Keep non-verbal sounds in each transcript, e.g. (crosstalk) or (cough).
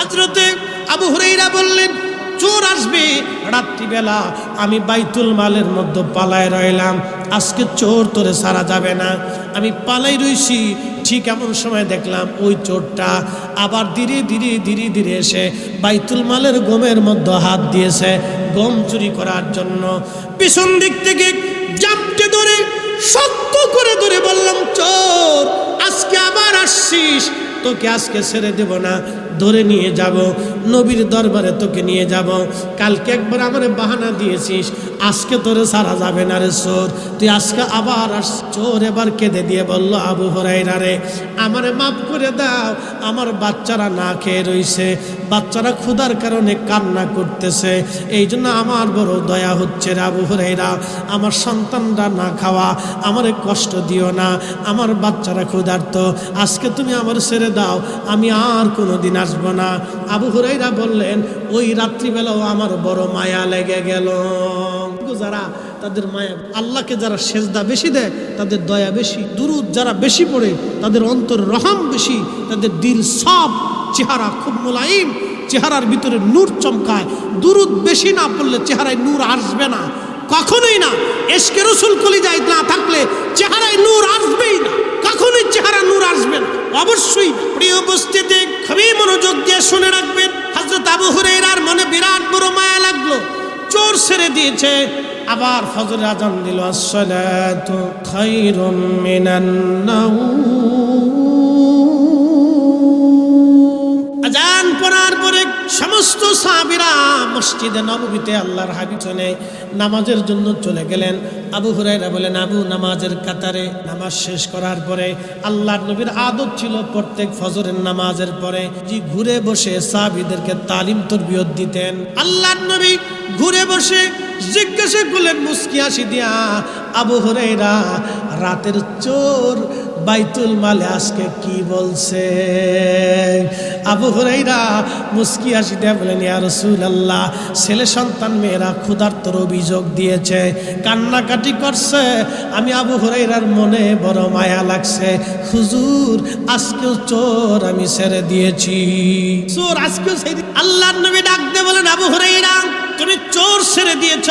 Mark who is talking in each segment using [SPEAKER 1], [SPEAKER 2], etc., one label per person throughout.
[SPEAKER 1] হাজরতে আবু হুরাইরা বললেন, চোর আসবে রাত্রিবেলা, আমি বাইতুল মালের মধ্যে পালায় রইলাম। আজকে চোর তোরে সারা যাবে না। আমি পালাই রইছি, ঠিক এমন সময় দেখলাম ওই চোরটা আবার ধীরে ধীরে ধীরে ধীরে এসে বাইতুল মালের গমের মধ্যে হাত দিয়েছে গম চুরি করার জন্য। পিছন দিক থেকে জাপটে ধরে শক্ত করে ধরে বললাম, চোর, আজকে আবার আসছিস তোকে আজকে ছেড়ে দেব না, ধরে নিয়ে যাব, নবীর দরবারে তোকে নিয়ে যাব। কালকে একবার আমার বাহানা দিয়েছিস আজকে তোরে সারা যাবে না রে চোর। তুই আজকে আবার আস চোর এবার কেঁদে দিয়ে বলল, আবু হরাইরা রে, আমারে মাফ করে দাও, আমার বাচ্চারা না খেয়ে রইছে। বাচ্চারা ক্ষুধার কারণে কান্না করতেছে। এই জন্য আমার বড় দয়া হচ্ছে রে আবু হরাইরা আমার সন্তানরা না খাওয়া, আমারে কষ্ট দিও না। আমার বাচ্চারা ক্ষুধার্ত। আজকে তুমি আমার ছেড়ে দাও, আমি আর কোনো দিন আসব না। আবু হুরাইরা বললেন, ওই রাত্রিবেলাও আমার বড় মায়া লেগে গেল। যারা তাদের মায়া, আল্লাহকে যারা সেজদা বেশি দেয়, তাদের দয়া বেশি। দুরুদ যারা বেশি পড়ে, তাদের অন্তর রহম বেশি। তাদের দিল সব, চেহারা খুব মোলায়েম। চেহারার ভিতরে নূর চমকায়। দুরুদ বেশি না পড়লে চেহারায় নূর আসবে না। কখনোই না। এসকে রসুল কলিজায় না থাকলে চেহারায় নূর আসবেই না। কখনোই চেহারা নূর আসবে না। অবশ্যই প্রিয় উপস্থিতি, খুবই মনোযোগ দিয়ে শুনে রাখবেন। হজরত আবু হুরাইরার মনে বিরাট বড় মায়া লাগল। চোর ছেড়ে দিয়েছে। আবার ফজর আজান দিল আসসালাতু খায়রুম মিনান নাউম। সমস্ত সাহাবীরা মসজিদে নববীতে আল্লাহর হাবিজনে নামাজের জন্য চলে গেলেন। আবু হুরাইরা বলেন, আবু, নামাজের কাতারে নামাজ শেষ করার পরে আল্লাহর নবীর আদত ছিল প্রত্যেক ফজরের নামাজের পরে যে ঘুরে বসে সাহাবীদেরকে তালিম তরবিয়ত দিতেন। আল্লাহর নবী ঘুরে বসে জিজ্ঞাসা করলেন, মুস্কি আসি দিয়া, আবু হুরাইরা রাতের চোর বাইতুল মালে আজকে কি বলছে? আবু হুরাইরা মুস্কি দেয়া বলেন, ইয়া রাসূলুল্লাহ, ছেলে সন্তান মেয়েরা ক্ষুধার্তর অভিযোগ দিয়েছে, কান্নাকাটি করছে। আমি আবু হুরাইরার মনে বড় মায়া লাগছে। হুজুর, আজকেও চোর আমি ছেড়ে দিয়েছি। চোর আজকেও আল্লাহর নবী ডাক দিয়ে বলেন, আবু হুরাইরা তুমি চোর ছেড়ে দিয়েছ।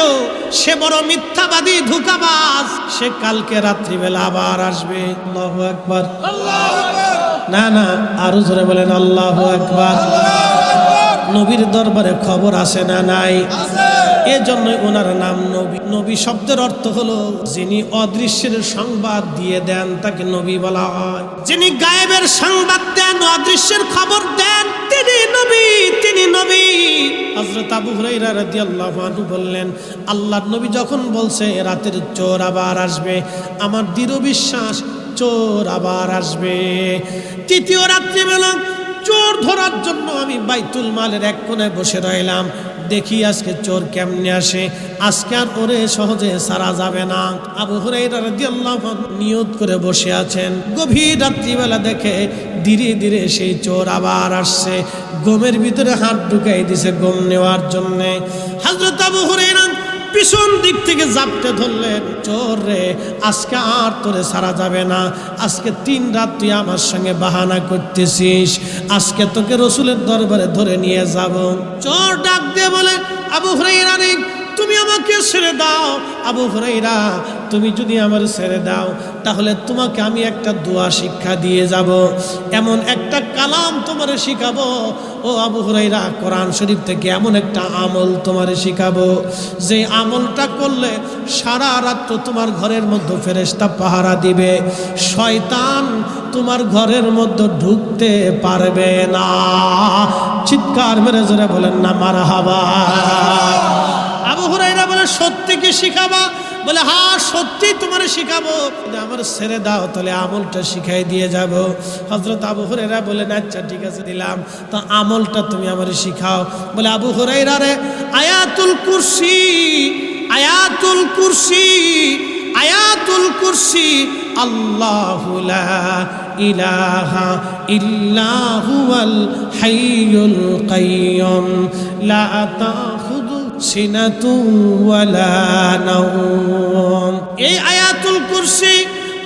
[SPEAKER 1] সে বড় মিথ্যাবাদী ধোকাবাজ। সে কালকে রাত্রিবেলা আবার আসবে। আল্লাহ একবার না না আরও জোরে বলেন আল্লাহ আকবার। নবীর দরবারে খবর আসে না নাই? এজন্যই ওনার নাম নবী। নবী শব্দের অর্থ হলো যিনি অদৃশ্যের সংবাদ দিয়ে দেন তাকে নবী বলা হয়। যিনি গায়েবের সংবাদ দেন অদৃশ্যের খবর দেন তিনি নবী তিনি নবী। হযরত আবু হুরাইরা রাদিয়াল্লাহু আনহু বললেন আল্লাহর নবী যখন বলছে রাতের চোর আবার আসবে। আমার দৃঢ় বিশ্বাস চোর আবার আসবে। তৃতীয় রাত্রিবেলা চোর ধরার জন্য আমি বাইতুল মালের এক কোণে বসে রইলাম। দেখি আজকে চোর কেমনে আসে। আজকে আর ওরে সহজে সারা যাবে না। আবু হুরাইরা রাদিয়াল্লাহু আনহু নিয়ত করে বসে আছেন। গভীর রাত্রিবেলা দেখে ধীরে ধীরে সেই চোর আবার আসছে। গমের ভিতরে হাত ঢুকাই দিছে গম নেওয়ার জন্যে। হযরত আবু হুরাইরা পিছন দিক থেকে জাপটে ধরলেন চোর রে, আজকে আর তোরে সারা যাবে না। আজকে তিন রাত তুই আমার সঙ্গে বাহানা করতেছিস। আজকে তোকে রসুলের দরবারে ধরে নিয়ে যাব। চোর ডাক দিয়ে বলে, আবু হরাইরা রে, তুমি আমাকে ছেড়ে দাও। আবু হরাইরা তুমি যদি আমার ছেড়ে দাও, তাহলে তোমাকে আমি একটা দোয়া শিক্ষা দিয়ে যাব। এমন একটা কালাম তোমারে শিখাবো। ও আবু হুরাইরা কোরআন শরীফ থেকে এমন একটা আমল তোমারে শিখাবো, যে আমলটা করলে সারা রাত্র তোমার ঘরের মধ্যে ফেরেস্তা পাহারা দিবে। শয়তান তোমার ঘরের মধ্যে ঢুকতে পারবে না। চিৎকার মেরে জোরে বলেন না মারা হাবা আবু হুরাইরা বলে, সত্যি কি শিখাবা? বলে, হা, সত্যি তোমার শিখাবো? আমার ছেড়ে দাও, তাহলে আমলটা শিখাই দিয়ে যাব। হজরত আবু হুরাইরা বলেন আচ্ছা ঠিক আছে, দিলাম। তো আমলটা তুমি আমার শিখাও। বলে, আবু হুরাইরা রে, আয়াতুল কুরসি আয়াতুল কুরসি আয়াতুল কুরসি, আল্লাহু লা ইলাহা ইল্লা হাইয়ুল লা নাওম এই আয়াতুল কুরসি,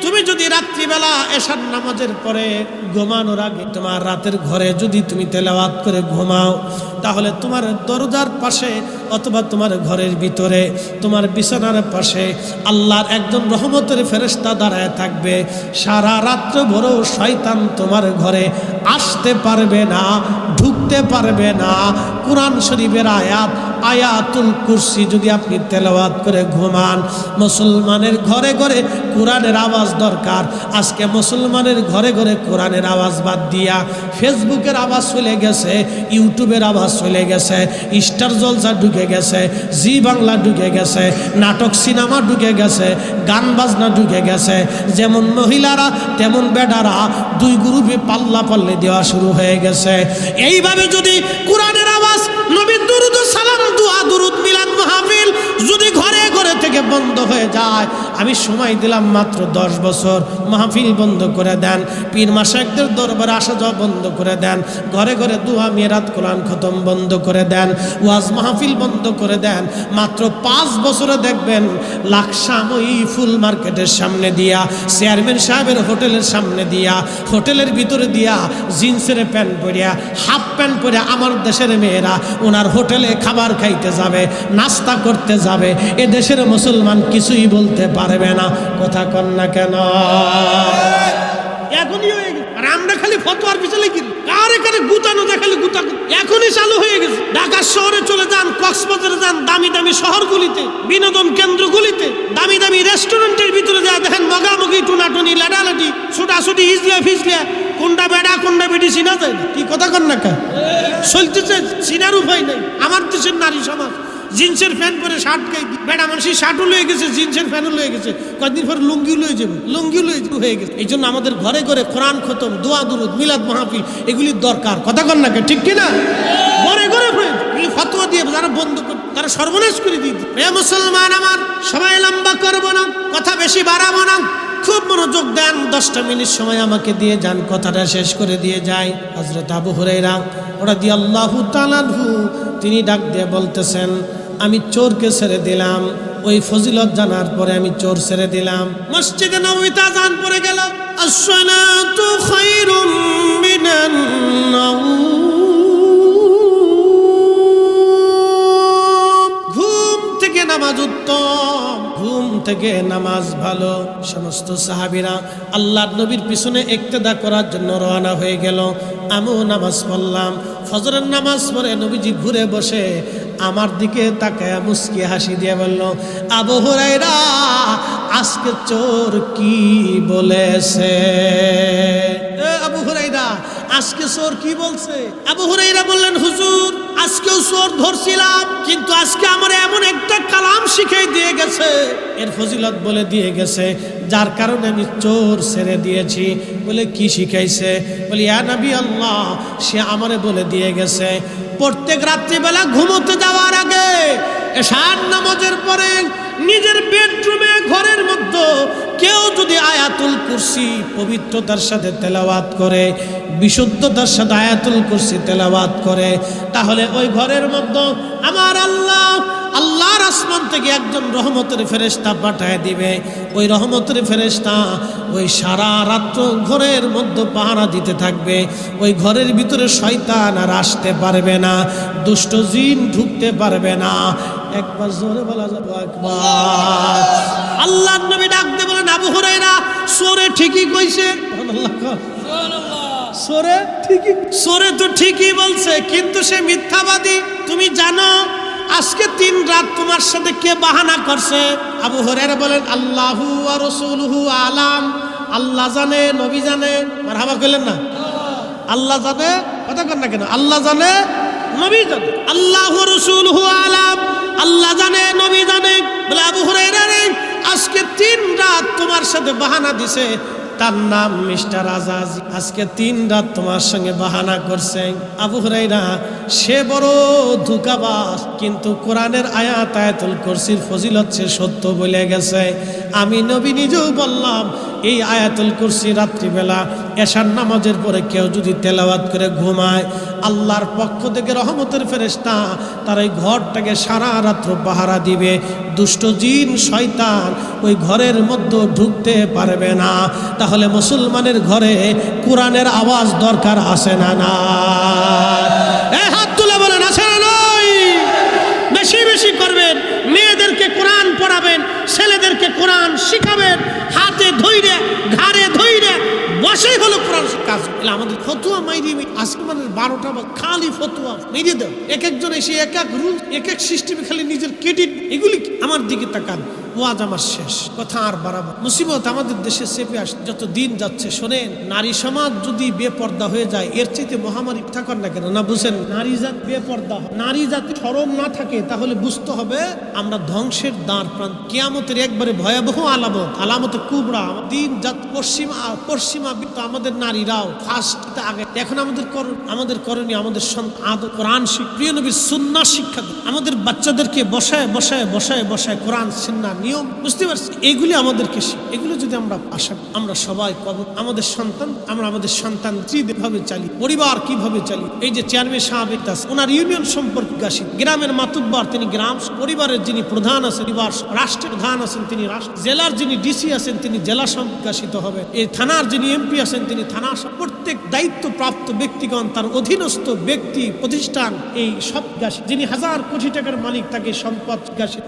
[SPEAKER 1] তুমি যদি রাত্রিবেলা এশার নামাজের পরে ঘুমানোর আগে তোমার রাতের ঘরে যদি তুমি তেলাওয়াত করে ঘুমাও, তাহলে তোমার দরজার পাশে অথবা তোমার ঘরের ভিতরে, তোমার বিছানার পাশে আল্লাহর একজন রহমতের ফেরেস্তা দাঁড়ায় থাকবে। সারা রাত্র বড় শয়তান তোমার ঘরে আসতে পারবে না। ঢুকতে পারবে না। কোরআন শরীফের আয়াত, আয়াতুল কুরসি যদি আপনি তেলাওয়াত করে ঘুমান। মুসলমানের ঘরে ঘরে কোরআনের আওয়াজ দরকার। আজকে মুসলমানের ঘরে ঘরে কোরআনের আওয়াজ বাদ দিয়া ফেসবুকের আওয়াজ চলে গেছে, ইউটিউবের আওয়াজ চলে গেছে, স্টার জলসা ঢুকে গেছে, জি বাংলা ঢুকে গেছে, নাটক সিনেমা ঢুকে গেছে, গান বাজনা ঢুকে গেছে। যেমন মহিলারা, তেমন বেডারা, দুই গ্রুপে পাল্লা পাল্লে দেওয়া শুরু হয়ে গেছে। এইভাবে যদি কোরআনের আওয়াজ নবীর দুরুদ সালাম দুয়া দুরুদ মিলাদ মাহফিল যদি ঘরে ঘরে থেকে বন্ধ হয়ে যায়, আমি সময় দিলাম মাত্র দশ বছর। মাহফিল বন্ধ করে দেন। পীর মাসাকদের দরবারে আসা যাওয়া বন্ধ করে দেন। ঘরে ঘরে দুয়া, মেরাত, কোরআন খতম বন্ধ করে দেন। ওয়াজ মাহফিল বন্ধ করে দেন। মাত্র পাঁচ বছরে দেখবেন লাকসাময়ী ফুল মার্কেটের সামনে দিয়া, চেয়ারম্যান সাহেবের হোটেলের সামনে দিয়া, হোটেলের ভিতরে দিয়া জিন্সের প্যান্ট পরিয়া, হাফ প্যান্ট পরে আমার দেশের মেয়েরা ওনার হোটেলে খাবার খাইতে যাবে, নাস্তা করতে যাবে। এ দেশের মুসলমান কিছুই বলতে পারবে না। কথা কন না কেন? এখনই হয়ে গেছে। আর আমরা খালি ফতোয়ার পিছনে কি কার এখানে গুতানো যায় খালি গুতা এখনই চালু হয়ে গেছে। ঢাকা শহরে চলে যান, কক্সবাজারে যান, দামি দামি শহরগুলিতে, বিনোদন কেন্দ্রগুলিতে, দামি দামি রেস্টুরেন্টের ভিতরে যা দেখেন মগামগি, টুনাটুনি, লাডালাডি, ছুটাছুটি হিজলিয়া ফিজলিয়া কোনটা বেড়া কোনটা বেটি চিনা যায় কি কথা কন না কা চলতেছে চিনার উপায় নেই। আমার দেশের নারী সমাজ। জিন্সের ফ্যান পরে শার্ট গাই বেটা মানুষের শার্টও লয়ে গেছে, জিন্সের ফ্যানও লয়ে গেছে। কয়েকদিন পর লুঙ্গিও লয়ে যাবে, লুঙ্গিও লয়ে হয়ে গেছে। এই জন্য আমাদের ঘরে ঘরে কোরআন খতম, দোয়া, দুরুদ, মিলাদ, মাহফিল এগুলির দরকার। কথা কন না ঠিক কিনা? ঘরে ঘরে এগুলি ফতোয়া দিয়ে যারা বন্ধ করে, তারা সর্বনাশ করে দিয়ে। এ মুসলমান আমার, সবাই লম্বা করব না, কথা বেশি বাড়াবো না। খুব মনোযোগ দেন, দশটা মিনিট সময় আমাকে দিয়ে যান, কথাটা শেষ করে দিয়ে যায় হজরত আবু হুরাইরা ওরা দিয়ে আল্লাহু তালানহু তিনি ডাক দিয়ে বলতেছেন আমি চোরকে ছেড়ে দিলাম। ওই ফজিলত জানার পরে আমি চোর ছেড়ে দিলাম। মসজিদে নবীতে আজান পড়ে গেল, আসসালাতু খায়রুম মিনান ঘুম থেকে নামাজ উত্তম, ঘুম থেকে নামাজ ভালো। সমস্ত সাহাবিরা আল্লাহর নবীর পিছনে একতেদা করার জন্য রওনা হয়ে গেল। আমিও নামাজ পড়লাম। ফজরের নামাজ পড়ে নবীজি ঘুরে বসে আমার দিকে তাকায় মুস্কি হাসি দিয়ে বলল, আবু হুরাইরা আজকে চোর কি বলেছে? আবু হুরাইরা আজকে চোর কি বলছে? আবু হুরাইরা বললেন, হুজুর, আজকেও চোর ধরছিলাম, কিন্তু আজকে আমার এমন একটা কালাম শিখাই দিয়ে গেছে। এর ফজিলত বলে দিয়ে গেছে, যার কারণে আমি চোর ছেড়ে দিয়েছি। বলে, কি শিখাইছে? বলি, ইয়া নবী আল্লাহ, সে আমারে বলে দিয়ে গেছে প্রত্যেক রাত্রিবেলা ঘুমোতে যাওয়ার আগে এশার নামাজের পরে নিজের বেডরুমে, ঘরের মধ্যে কেউ যদি আয়াতুল কুরসি পবিত্রতার সাথে তেলাওয়াত করে, বিশুদ্ধতার সাথে আয়াতুল কুরসি তেলাওয়াত করে, তাহলে ওই ঘরের মধ্যে আমার আল্লাহ আল্লাহর আসমান থেকে একজন রহমতের ফেরেস্তা পাঠায় দিবে। ওই রহমতের ফেরেস্তা ওই সারা রাত্র ঘরের মধ্যে পাহারা দিতে থাকবে। ওই ঘরের ভিতরে শয়তান আর আসতে পারবে না দুষ্ট জিন ঢুকতে পারবে না। একবার জোরে বলা যাবে একবার। আল্লাহ নবী ডাকতে বলেন আবু হুরাইরা সোরে ঠিকই কইছে। সোরে? ঠিকই সোরে তো ঠিকই বলছে কিন্তু সে মিথ্যাবাদী তুমি জানো? আজকে তিন রাত তোমার সাথে কে বাহানা করছে? আবু হরেরা বলেন, আল্লাহু আর রসুলহু আলাম। আল্লাহ জানে, নবী জানে। মারহাবা কইলেন না? আল্লাহ জানে, কথা কর না কেন? আল্লাহ জানে, নবী জানে। আল্লাহ রসুলহু আলাম। আল্লাহ জানে, নবী জানে। বলে আবু হরেরা আজকে তিন রাত তোমার সাথে বাহানা দিছে। তার নাম মিস্টার আজাজ। আজকে তিন রাত তোমার সঙ্গে বাহানা করছে। আবু হরাইরা সে বড় ধুকাবাস কিন্তু কোরআনের আয়াত আয়াতুল কুরসির ফজিলত সে সত্য বলে গেছে। আমি নবী নিজেও বললাম এই আয়াতুল কুরসি রাত্রিবেলা এশার নামাজের পরে কেউ যদি তেলাওয়াত করে ঘুমায়, আল্লাহর পক্ষ থেকে রহমতের ফেরেশতা তার এই ঘরটাকে সারা রাত্র পাহারা দিবে। দুষ্ট জিন, শয়তান ওই ঘরের মধ্যে ঢুকতে পারবে না। তাহলে মুসলমানের ঘরে কোরআনের আওয়াজ দরকার আসে না না হাত না বেশি বেশি করবেন, মেয়েদেরকে কোরআন পড়াবেন, ছেলেদেরকে কোরআন শিখাবেন হাতে ধইরে ঘাড়ে ধইরে বসেই হলো কোরআন আমাদের ফতুয়া মাইরি আসমানের বারোটা বা খালি ফতুয়া দেও। এক একজন এসে এক এক রুল, এক এক সিস্টেমে খালি নিজের ক্রেডিট এগুলি আমার দিকে তাকান। ওয়াজ আমার শেষ, কথা আর বাড়াবো মুসিবত আমাদের দেশে চেপে আস, যত দিন যাচ্ছে, শোনেন, নারী সমাজ যদি বেপর্দা হয়ে যায়, এর চাইতে মহামারী থাকার না কেন? না বুঝেন? নারী জাত বেপর্দা। নারী জাতি সরম না থাকে, তাহলে বুঝতে হবে আমরা ধ্বংসের দ্বার প্রান্ত। কেয়ামতের একবারে ভয়াবহ আলামত। আলামত কুবরা। দিন জাত পশ্চিমা পশ্চিমা আমাদের নারীরাও ফার্স্ট আগে। এখন আমাদের আমাদের করণীয়, আমাদের আদর। কোরআন প্রিয় নবীর সুন্না শিক্ষা আমাদের বাচ্চাদেরকে বসায় বসায় বসায় বসায় কোরআন সিন্না নিয়ম বুঝতে পারছি। এগুলি আমাদেরকে এগুলো যদি আমরা আশা আমরা সবাই পাবো, আমাদের সন্তান, আমরা আমাদের সন্তান কীভাবে চালি, পরিবার কীভাবে চালি। এই যে চেয়ারম্যান সাহেব দাস ওনার ইউনিয়ন সম্পর্কে গাছি গ্রামের মাতুব্বার তিনি গ্রাম, পরিবারের যিনি প্রধান আছেন, পরিবার, রাষ্ট্রের প্রধান আছেন তিনি রাষ্ট্র, জেলার যিনি ডিসি আছেন তিনি জেলা সম্প্রকাশিত হবে। এই থানার যিনি এমপি আছেন তিনি থানা প্রত্যেক দায়িত্বপ্রাপ্ত ব্যক্তিগণ, তার অধীনস্থ ব্যক্তি, প্রতিষ্ঠান, এই সব যিনি হাজার কোটি টাকার মালিক, তাকে সম্পদ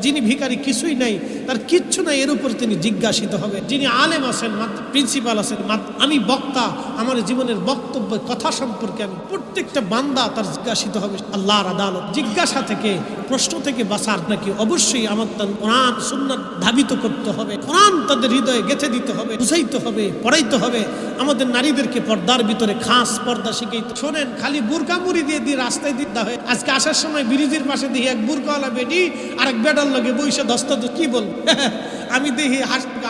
[SPEAKER 1] যিনি ভিখারি কিছুই নাই তার কিচ্ছু নাই, এর উপর তিনি জিজ্ঞাসিত হবে। যিনি আলেম আছেন প্রিন্সিপাল আছেন আমি বক্তা, আমার জীবনের বক্তব্য, কথা সম্পর্কে আমি প্রত্যেকটা বান্দা তার জিজ্ঞাসিত হবে। আল্লাহর আদালত জিজ্ঞাসা থেকে, প্রশ্ন থেকে বাঁচার নাকি অবশ্যই আমার তার কোরআন, সুন্নাত ধাবিত করতে হবে। কোরআন তাদের হৃদয়ে গেঁথে দিতে হবে, বুঝাইতে হবে, পড়াইতে হবে। আমাদের নারীদেরকে পর্দার ভিতরে খাস পর্দা শিখাইতে শোনেন, খালি বুরকা মুড়ি দিয়ে দিয়ে রাস্তায় দিতে হয়। আজকে আসার সময় ব্রিজের পাশে দেখি এক বুরকাওয়ালা বেটি আর এক বেডার লগে বইসে দস্তা কি বল (laughs) আমি দেখি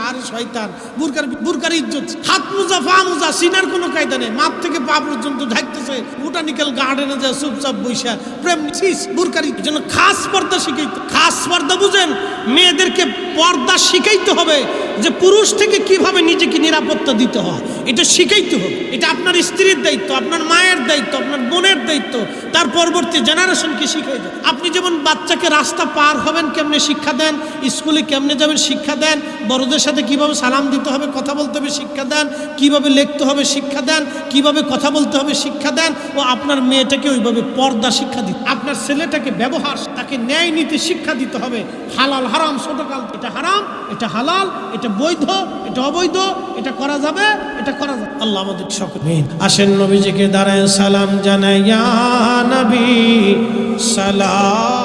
[SPEAKER 1] আর শয়তান, বুরকার বুরকার ইজ্জত। হাত মোজা, পা মোজা, সিনার কোনো কায়দা নেই। মাপ থেকে পা পর্যন্ত ঢাকতেছে বোটানিক্যাল গার্ডেনে যায়, চুপচাপ বৈশা প্রেম ছিস, বুরকারি যেন খাস পর্দা শিখাইতে খাস পর্দা বুঝেন, মেয়েদেরকে পর্দা শিখাইতে হবে। যে পুরুষ থেকে কীভাবে নিজেকে নিরাপত্তা দিতে হয়, এটা শিখাইতে হবে। এটা আপনার স্ত্রীর দায়িত্ব, আপনার মায়ের দায়িত্ব, আপনার বোনের দায়িত্ব, তার পরবর্তী জেনারেশনকে শিখাই দেন আপনি যেমন বাচ্চাকে রাস্তা পার হবেন, কেমনে শিক্ষা দেন, স্কুলে কেমনে যাবেন, শিক্ষা দেন, বড়দের সাথে কীভাবে সালাম দিতে হবে, কথা বলতে হবে, শিক্ষা দেন, কীভাবে লিখতে হবে, শিক্ষা দেন, কীভাবে কথা বলতে হবে, শিক্ষা দেন, ও আপনার মেয়েটাকে ওইভাবে পর্দা শিক্ষা দিন আপনার ছেলেটাকে ব্যবহার তাকে ন্যায় নীতি শিক্ষা দিতে হবে। হালাল হারাম, ছোটকাল, এটা হারাম, এটা হালাল, এটা বৈধ, এটা অবৈধ, এটা করা যাবে, এটা করা যাবে। আল্লাহ আমাদের সকল আসেন নবীজিকে দাঁড়ায় সালাম জানাই নবী সালাম।